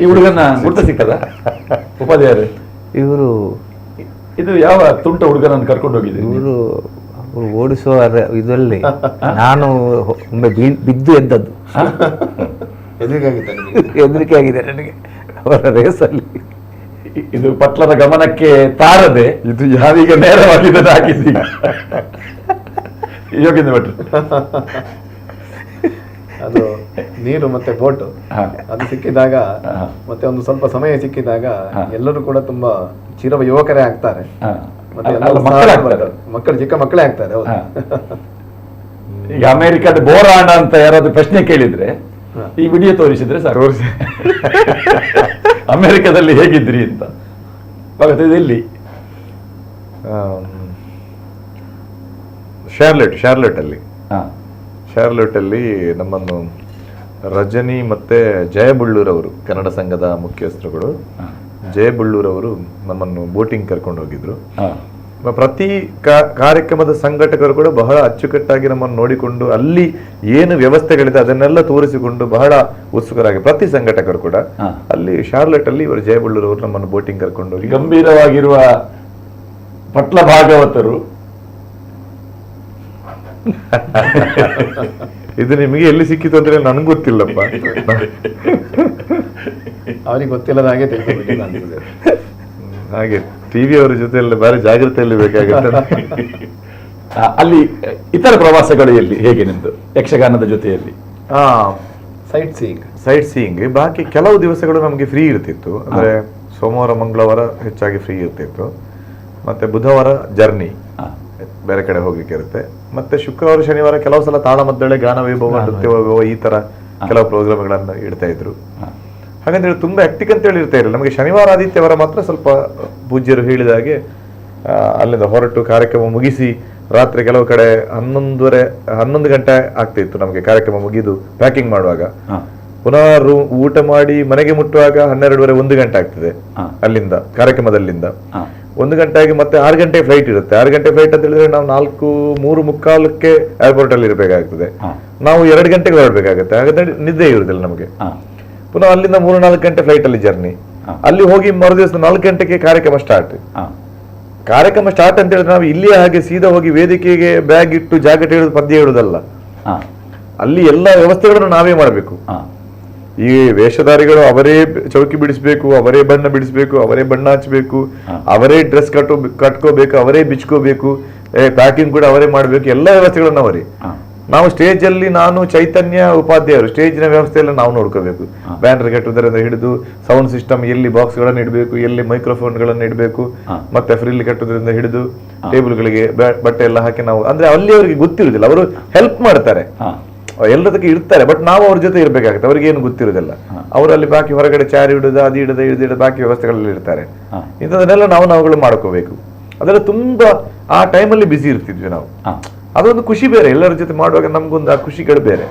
ಈ ಹುಡುಗನ ಗುರ್ತ ಸಿಕ್ಕದ ಉಪಾಧ್ಯಾಯರು. ಇವರು ಇದು ಯಾವ ತುಂಟ ಹುಡುಗನನ್ನು ಕರ್ಕೊಂಡು ಹೋಗಿದ್ದೀನಿ ಇವರು ಅವರು ಓಡಿಸುವ ಇದರಲ್ಲಿ ನಾನು ಒಮ್ಮೆ ಬಿದ್ದು ಎದ್ದದ್ದು. ಹೆದರಿಕೆ ಆಗಿದೆ ನನಗೆ. ಅವರ ರೇಸಲ್ಲಿ. ಇದು ಪಟ್ಲದ ಗಮನಕ್ಕೆ ತಾರದೆ ಇದು ಯಾವೀಗ ನೇರವಾಗಿ ಇದನ್ನು ಹಾಕಿದ್ದೀಗ ಯೋಗೇಂದ್ರ ಭಟ್ರು ಅದು ನೀರು ಮತ್ತೆ ಬೋಟ್. ಅದು ಸಿಕ್ಕಿದಾಗ ಮತ್ತೆ ಒಂದು ಸ್ವಲ್ಪ ಸಮಯ ಸಿಕ್ಕಿದಾಗ ಎಲ್ಲರೂ ಕೂಡ ತುಂಬಾ ಚಿರವ ಯುವಕರೇ ಆಗ್ತಾರೆ. ಮಕ್ಕಳೇ ಚಿಕ್ಕ ಮಕ್ಕಳೇ ಆಗ್ತಾರೆ. ಈಗ ಅಮೆರಿಕದ ಬೋರಾಣ ಅಂತ ಯಾರಾದ್ರೂ ಪ್ರಶ್ನೆ ಕೇಳಿದ್ರೆ ಈ ವಿಡಿಯೋ ತೋರಿಸಿದ್ರೆ ಸರ್ ತೋರಿಸಿ. ಅಮೆರಿಕದಲ್ಲಿ ಹೇಗಿದ್ರಿ ಅಂತ. ಎಲ್ಲಿ ಶಾರ್ಲೆಟ್ ಶಾರ್ಲೆಟ್ ಅಲ್ಲಿ ಹಾ. ಶಾರ್ಲೆಟ್ ಅಲ್ಲಿ ನಮ್ಮನ್ನು ರಜನಿ ಮತ್ತೆ ಜಯಬುಳ್ಳೂರವರು ಅವರು ಕನ್ನಡ ಸಂಘದ ಮುಖ್ಯಸ್ಥರುಗಳು. ಜಯಬುಳ್ಳೂರವರು ಅವರು ನಮ್ಮನ್ನು ಬೋಟಿಂಗ್ ಕರ್ಕೊಂಡು ಹೋಗಿದ್ರು. ಪ್ರತಿ ಕಾರ್ಯಕ್ರಮದ ಸಂಘಟಕರು ಕೂಡ ಬಹಳ ಅಚ್ಚುಕಟ್ಟಾಗಿ ನಮ್ಮನ್ನು ನೋಡಿಕೊಂಡು ಅಲ್ಲಿ ಏನು ವ್ಯವಸ್ಥೆಗಳಿದೆ ಅದನ್ನೆಲ್ಲ ತೋರಿಸಿಕೊಂಡು ಬಹಳ ಉತ್ಸುಕರಾಗಿ ಪ್ರತಿ ಸಂಘಟಕರು ಕೂಡ ಅಲ್ಲಿ ಶಾರ್ಲೆಟ್ ಅಲ್ಲಿ ಇವರು ಅವರು ನಮ್ಮನ್ನು ಬೋಟಿಂಗ್ ಕರ್ಕೊಂಡು ಹೋಗಿ ಗಂಭೀರವಾಗಿರುವ ಪಟ್ಲ ಭಾಗವತರು ಇದು ನಿಮಗೆ ಎಲ್ಲಿ ಸಿಕ್ಕಿತು ಅಂದ್ರೆ ನನಗೆ ಗೊತ್ತಿಲ್ಲಪ್ಪ. ಅವನಿಗೆ ಗೊತ್ತಿಲ್ಲದ ಹಾಗೆ. ಹಾಗೆ ಟಿವಿ ಅವರ ಜೊತೆ ಎಲ್ಲ ಬಾರಿ ಜಾಗ್ರತೆಯಲ್ಲಿ ಬೇಕಾಗುತ್ತೆ. ಅಲ್ಲಿ ಇತರ ಪ್ರವಾಸಗಳು ಎಲ್ಲಿ? ಹೇಗೆ ನಿಮ್ದು? ಯಕ್ಷಗಾನದ ಜೊತೆಯಲ್ಲಿ? ಹಾ ಸೈಟ್ ಸೀಯಿಂಗ್ ಸೈಟ್ ಸೀಯಿಂಗ್ ಬಾಕಿ ಕೆಲವು ದಿವಸಗಳು ನಮಗೆ ಫ್ರೀ ಇರ್ತಿತ್ತು. ಅಂದ್ರೆ ಸೋಮವಾರ ಮಂಗಳವಾರ ಹೆಚ್ಚಾಗಿ ಫ್ರೀ ಇರ್ತಿತ್ತು. ಮತ್ತೆ ಬುಧವಾರ ಜರ್ನಿ. ಬೇರೆ ಕಡೆ ಹೋಗ್ಲಿಕ್ಕೆ ಇರುತ್ತೆ. ಮತ್ತೆ ಶುಕ್ರವಾರ ಶನಿವಾರ ಕೆಲವು ಸಲ ತಾಳಮದ್ದಳೆ ಗಾನ ವೈಭವ ನೃತ್ಯ ವೈಭವ. ಈ ತರ ಕೆಲವು ಪ್ರೋಗ್ರಾಮ್ಗಳನ್ನ ಇಡ್ತಾ ಇದ್ರು. ಹಾಗಂತ ಹೇಳಿ ತುಂಬಾ ಆಕ್ಟಿಕ್ ಅಂತ ಹೇಳಿ ಇರ್ತಾ ಇರಲಿಲ್ಲ. ನಮಗೆ ಶನಿವಾರ ಆದಿತ್ಯವಾರ ಮಾತ್ರ ಸ್ವಲ್ಪ ಪೂಜ್ಯರು ಹೇಳಿದ ಹಾಗೆ ಅಲ್ಲಿಂದ ಹೊರಟು ಕಾರ್ಯಕ್ರಮ ಮುಗಿಸಿ ರಾತ್ರಿ ಕೆಲವು ಕಡೆ ಹನ್ನೊಂದುವರೆ ಹನ್ನೊಂದು ಗಂಟೆ ಆಗ್ತಿತ್ತು ನಮಗೆ ಕಾರ್ಯಕ್ರಮ ಮುಗಿದು ಪ್ಯಾಕಿಂಗ್ ಮಾಡುವಾಗ. ಪುನಃ ರೂಮ್ ಊಟ ಮಾಡಿ ಮನೆಗೆ ಮುಟ್ಟುವಾಗ ಹನ್ನೆರಡುವರೆ ಒಂದು ಗಂಟೆ ಆಗ್ತದೆ ಅಲ್ಲಿಂದ ಕಾರ್ಯಕ್ರಮದಲ್ಲಿಂದ. ಒಂದು ಗಂಟೆ ಆಗಿ ಮತ್ತೆ ಆರು ಗಂಟೆ ಫ್ಲೈಟ್ ಇರುತ್ತೆ. ಆರು ಗಂಟೆ ಫ್ಲೈಟ್ ಅಂತ ಹೇಳಿದ್ರೆ ನಾವು ನಾಲ್ಕು ಮೂರು ಮುಕ್ಕಾಲಕ್ಕೆ ಏರ್ಪೋರ್ಟ್ ಅಲ್ಲಿ ಇರಬೇಕಾಗ್ತದೆ. ನಾವು ಎರಡು ಗಂಟೆಗೆ ಹೊರಡಬೇಕಾಗುತ್ತೆ. ಹಾಗಾದ್ರೆ ನಿದ್ದೆ ಇರುವುದಿಲ್ಲ ನಮಗೆ. ಪುನಃ ಅಲ್ಲಿಂದ ಮೂರು ನಾಲ್ಕು ಗಂಟೆ ಫ್ಲೈಟ್ ಅಲ್ಲಿ ಜರ್ನಿ ಅಲ್ಲಿ ಹೋಗಿ ಮರುದಿವಸ ನಾಲ್ಕು ಗಂಟೆಗೆ ಕಾರ್ಯಕ್ರಮ ಸ್ಟಾರ್ಟ್. ಕಾರ್ಯಕ್ರಮ ಸ್ಟಾರ್ಟ್ ಅಂತ ಹೇಳಿದ್ರೆ ನಾವು ಇಲ್ಲಿಯೇ ಹಾಗೆ ಸೀದಾ ಹೋಗಿ ವೇದಿಕೆಗೆ ಬ್ಯಾಗ್ ಇಟ್ಟು ಜಾಕೆಟ್ ಹಿಡಿದು ಪದ್ಯ ಹೇಳುದಲ್ಲ ಹಾ. ಅಲ್ಲಿ ಎಲ್ಲ ವ್ಯವಸ್ಥೆಗಳನ್ನು ನಾವೇ ಮಾಡಬೇಕು. ಈ ವೇಷಧಾರಿಗಳು ಅವರೇ ಚೌಕಿ ಬಿಡಿಸ್ಬೇಕು ಅವರೇ ಬಣ್ಣ ಬಿಡಿಸ್ಬೇಕು ಅವರೇ ಬಣ್ಣ ಹಚ್ಚಬೇಕು ಅವರೇ ಡ್ರೆಸ್ ಕಟ್ಟೋ ಕಟ್ಕೋಬೇಕು ಅವರೇ ಬಿಚ್ಕೋಬೇಕು ಪ್ಯಾಕಿಂಗ್ ಕೂಡ ಅವರೇ ಮಾಡಬೇಕು ಎಲ್ಲ ವ್ಯವಸ್ಥೆಗಳನ್ನು ಅವರೇ. ನಾವು ಸ್ಟೇಜ್ ಅಲ್ಲಿ ನಾನು ಚೈತನ್ಯ ಉಪಾಧ್ಯಾಯರು ಸ್ಟೇಜಿನ ವ್ಯವಸ್ಥೆ ಎಲ್ಲ ನಾವು ನೋಡ್ಕೋಬೇಕು. ಬ್ಯಾನರ್ ಕಟ್ಟುವುದರಿಂದ ಹಿಡಿದು ಸೌಂಡ್ ಸಿಸ್ಟಮ್ ಎಲ್ಲಿ ಬಾಕ್ಸ್ ಗಳನ್ನ ಇಡಬೇಕು ಎಲ್ಲಿ ಮೈಕ್ರೋಫೋನ್ ಗಳನ್ನ ಇಡಬೇಕು ಮತ್ತೆ ಫ್ರಿಲ್ ಕಟ್ಟುವುದರಿಂದ ಹಿಡಿದು ಟೇಬಲ್ಗಳಿಗೆ ಬಟ್ಟೆ ಎಲ್ಲ ಹಾಕಿ ನಾವು ಅಂದ್ರೆ ಅಲ್ಲಿ ಅವರಿಗೆ ಗೊತ್ತಿರುವುದಿಲ್ಲ. ಅವರು ಹೆಲ್ಪ್ ಮಾಡ್ತಾರೆ. ಎಲ್ಲದಕ್ಕೆ ಇರ್ತಾರೆ ಬಟ್ ನಾವು ಅವ್ರ ಜೊತೆ ಇರಬೇಕಾಗುತ್ತೆ ಅವ್ರಿಗೆ ಏನು ಗೊತ್ತಿರೋದಿಲ್ಲ ಅವರಲ್ಲಿ ಬಾಕಿ ಹೊರಗಡೆ ಚಾರಿ ಹಿಡಿದ ಅದು ಇಡದ ಇಡದ ಬಾಕಿ ವ್ಯವಸ್ಥೆಗಳಲ್ಲಿ ಇರ್ತಾರೆ. ಇಂಥದನ್ನೆಲ್ಲ ನಾವು ನಾವುಗಳು ಮಾಡ್ಕೋಬೇಕು. ಅದೆಲ್ಲ ತುಂಬಾ ಆ ಟೈಮಲ್ಲಿ ಬಿಸಿ ಇರ್ತಿದ್ವಿ ನಾವು. ಅದೊಂದು ಖುಷಿ ಬೇರೆ ಎಲ್ಲರ ಜೊತೆ ಮಾಡುವಾಗ ನಮಗೊಂದು ಆ ಖುಷಿಗಳು ಬೇರೆ.